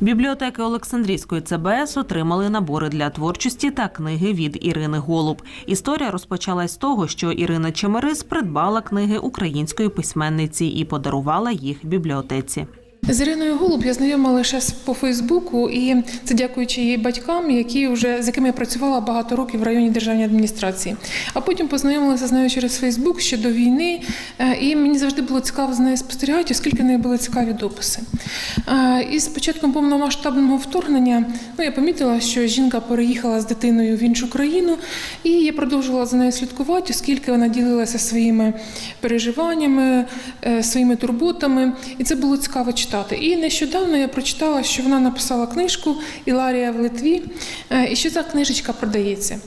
Бібліотеки Олександрійської ЦБС отримали набори для творчості та книги від Ірини Голуб. Історія розпочалась з того, що Ірина Чемерис придбала книги української письменниці і подарувала їх бібліотеці. З Іриною Голуб я знайома лише по Фейсбуку, і це дякуючи її батькам, які вже з якими я працювала багато років в районній державній адміністрації. А потім познайомилася з нею через Фейсбук ще до війни, е, і мені завжди було цікаво з нею спостерігати, оскільки в неї були цікаві дописи. Е, І з початком повномасштабного вторгнення ну, я помітила, що жінка переїхала з дитиною в іншу країну, і я продовжувала за нею слідкувати, оскільки вона ділилася своїми переживаннями, е, своїми турботами, і це було цікаво читати. І нещодавно я прочитала, що вона написала книжку Іларія в Литві, і що ця книжечка продається.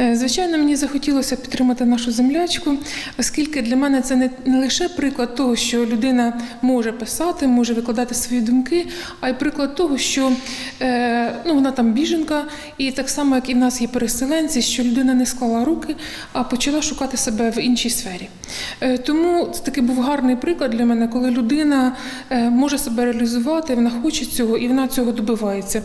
Е, Звичайно, мені захотілося підтримати нашу землячку, оскільки для мене це не лише приклад того, що людина може писати, може викладати свої думки, а й приклад того, що е, ну, вона там біженка, і так само, як і в нас є переселенці, що людина не склала руки, а почала шукати себе в іншій сфері. Е, Тому це такий був гарний приклад для мене, коли людина е, може себе реалізувати, вона хоче цього і вона цього добивається.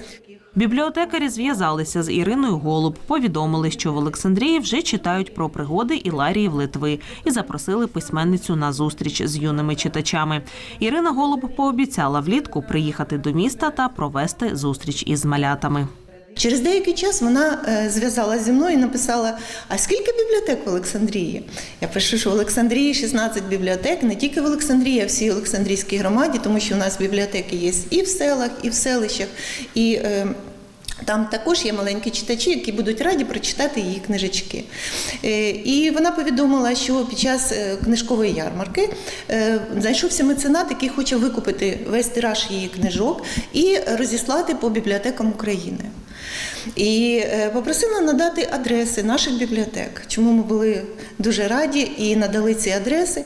Бібліотекарі зв'язалися з Іриною Голуб, повідомили, що в Олександрії вже читають про пригоди Іларії в Литви і запросили письменницю на зустріч з юними читачами. Ірина Голуб пообіцяла влітку приїхати до міста та провести зустріч із малятами. Через деякий час вона е, зв'язалася зі мною і написала: А скільки бібліотек в Олександрії? Я пишу, що в Олександрії 16 бібліотек, не тільки в Олександрії, а всій Олександрійській громаді, тому що у нас бібліотеки є і в селах, і в селищах. І е, там також є маленькі читачі, які будуть раді прочитати її книжечки. Е, І вона повідомила, що під час книжкової ярмарки знайшовся меценат, який хоче викупити весь тираж її книжок і розіслати по бібліотекам України. І е, попросила надати адреси наших бібліотек, чому ми були дуже раді і надали ці адреси.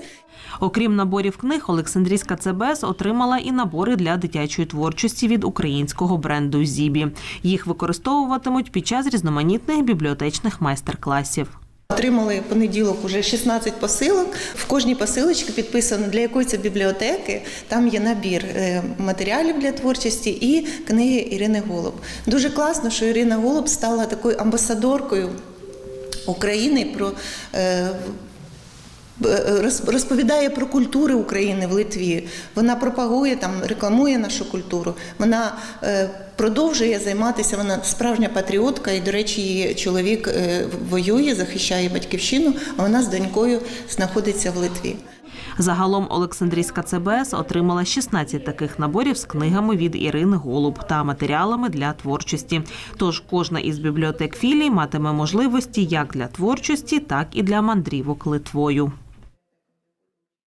Окрім наборів книг, Олександрійська ЦБС отримала і набори для дитячої творчості від українського бренду Зібі. Їх використовуватимуть під час різноманітних бібліотечних майстер-класів. Отримали понеділок уже 16 посилок. В кожній посилочці підписано для якої це бібліотеки. Там є набір е, матеріалів для творчості і книги Ірини Голуб. Дуже класно, що Ірина Голуб стала такою амбасадоркою України про. Е, Розповідає про культури України в Литві. Вона пропагує там, рекламує нашу культуру. Вона е, продовжує займатися. Вона справжня патріотка, і, до речі, її чоловік е, воює, захищає батьківщину, а вона з донькою знаходиться в Литві. Загалом Олександрійська ЦБС отримала 16 таких наборів з книгами від Ірини Голуб та матеріалами для творчості. Тож кожна із бібліотек філій матиме можливості як для творчості, так і для мандрівок Литвою.